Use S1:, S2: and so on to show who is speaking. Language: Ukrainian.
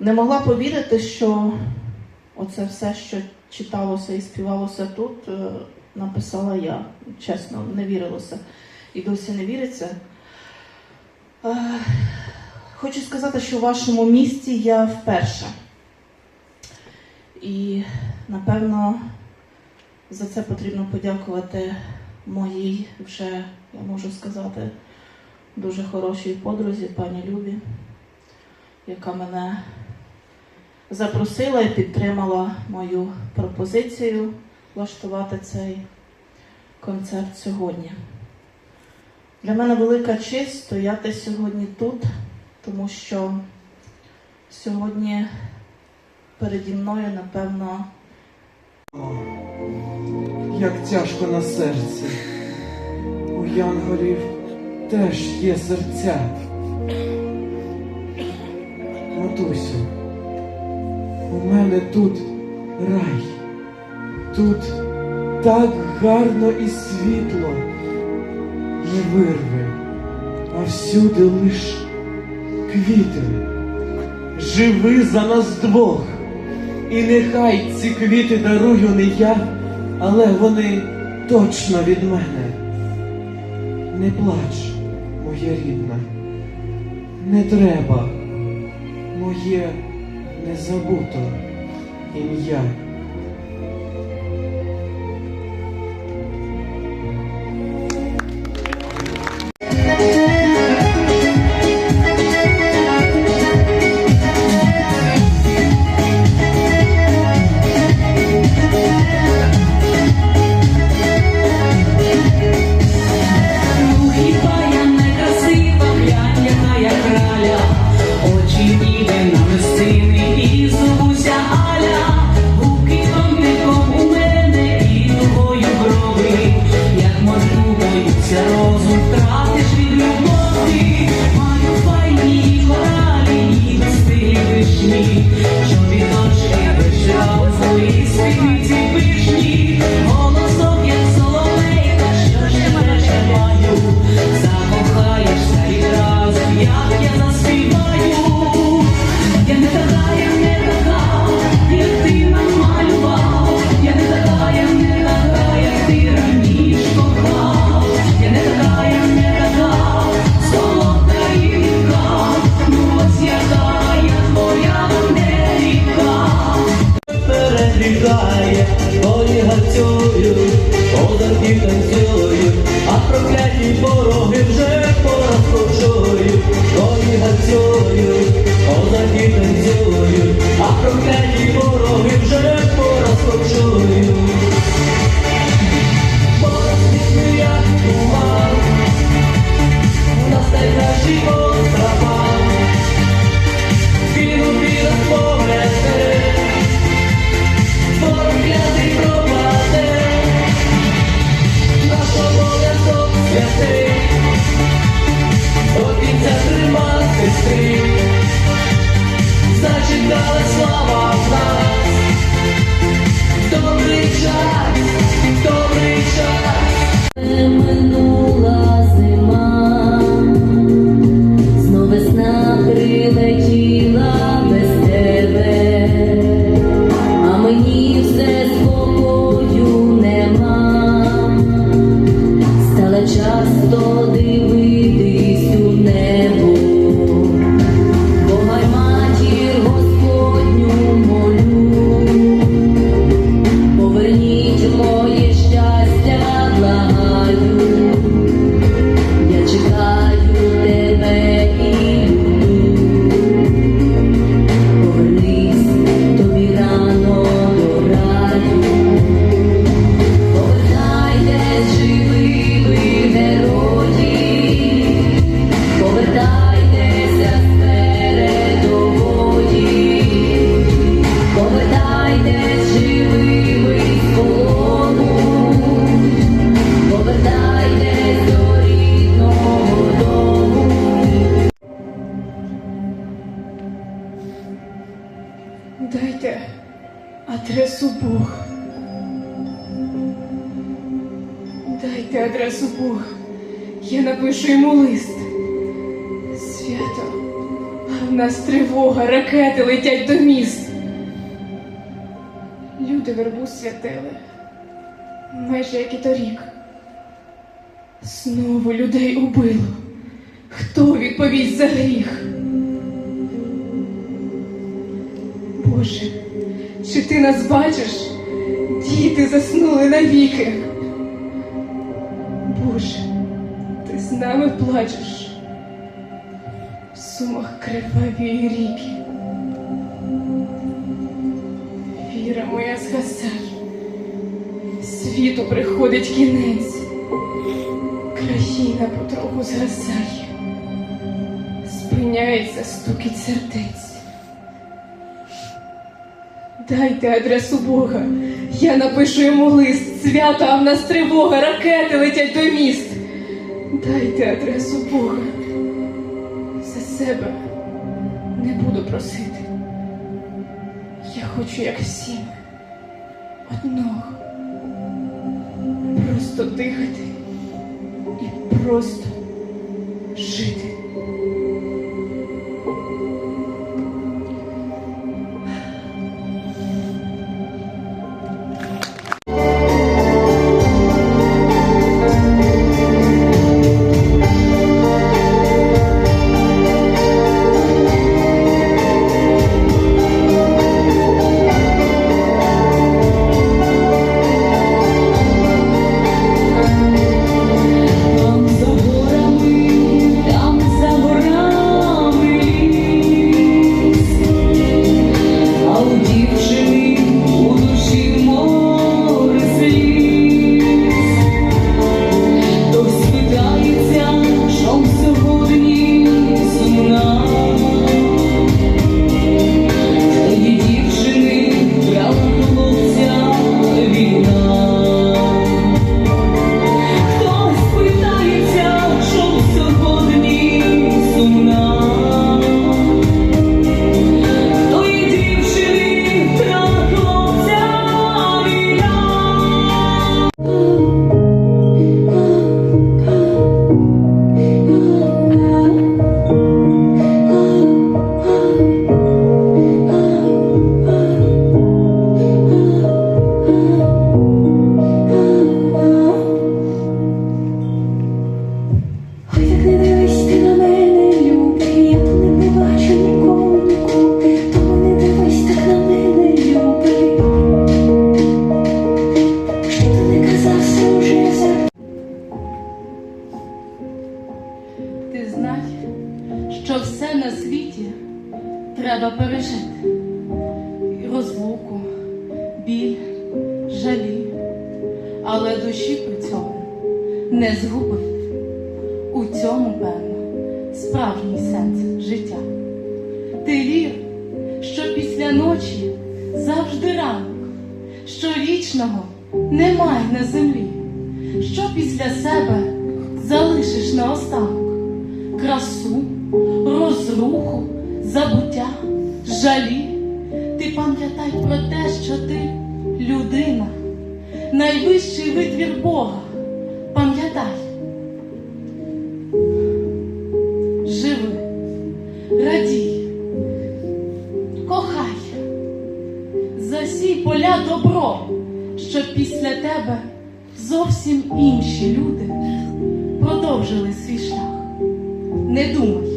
S1: Не могла повірити, що оце все, що читалося і співалося тут, е, написала я. Чесно, не вірилося. І досі не віриться. Е, Хочу сказати, що в вашому місті я вперше. І, напевно, за це потрібно подякувати моїй вже, я можу сказати, дуже хорошій подрузі, пані Любі, яка мене запросила і підтримала мою пропозицію влаштувати цей концерт сьогодні. Для мене велика честь стояти сьогодні тут, тому що сьогодні переді мною, напевно,
S2: Як тяжко на серці. У янголів теж є серця. Матусю, у мене тут рай. Тут так гарно і світло. Не вирви, а всюди лиш квіти. Живи за нас двох. І нехай ці квіти дарую не я, але вони точно від мене. Не плач, моя рідна, не треба, моє незабуто ім'я.
S3: me. 所以
S4: 很久。Бог. Дайте адресу Бог. Я напишу йому лист. Свято, а в
S5: нас тривога, ракети летять до міст. Люди вербу святили, майже як і торік. Знову людей убило. Хто відповість за гріх? Чи ти нас бачиш? Діти заснули навіки. Боже, ти з нами плачеш. В сумах криваві ріки. Віра моя згасає. Світу приходить кінець. Країна потроху згасає. Спиняється стукіт сердець. Дайте адресу Бога. Я напишу йому лист. Свято, а в нас тривога, ракети летять до міст. Дайте адресу Бога. За себе не буду просити. Я хочу, як всі, одного. Просто дихати і просто
S3: що все
S6: на світі треба пережити. Розлуку, біль, жалі, але душі при цьому не згубити. У цьому, певно, справжній сенс життя. Ти вір, що після ночі завжди ранок, що вічного немає на землі, що після себе залишиш наостанок красу, жалі. Ти пам'ятай про те, що ти людина, найвищий витвір Бога. Пам'ятай. Живи, радій, кохай, засій поля добро, щоб після тебе зовсім інші люди продовжили свій шлях. Не думай,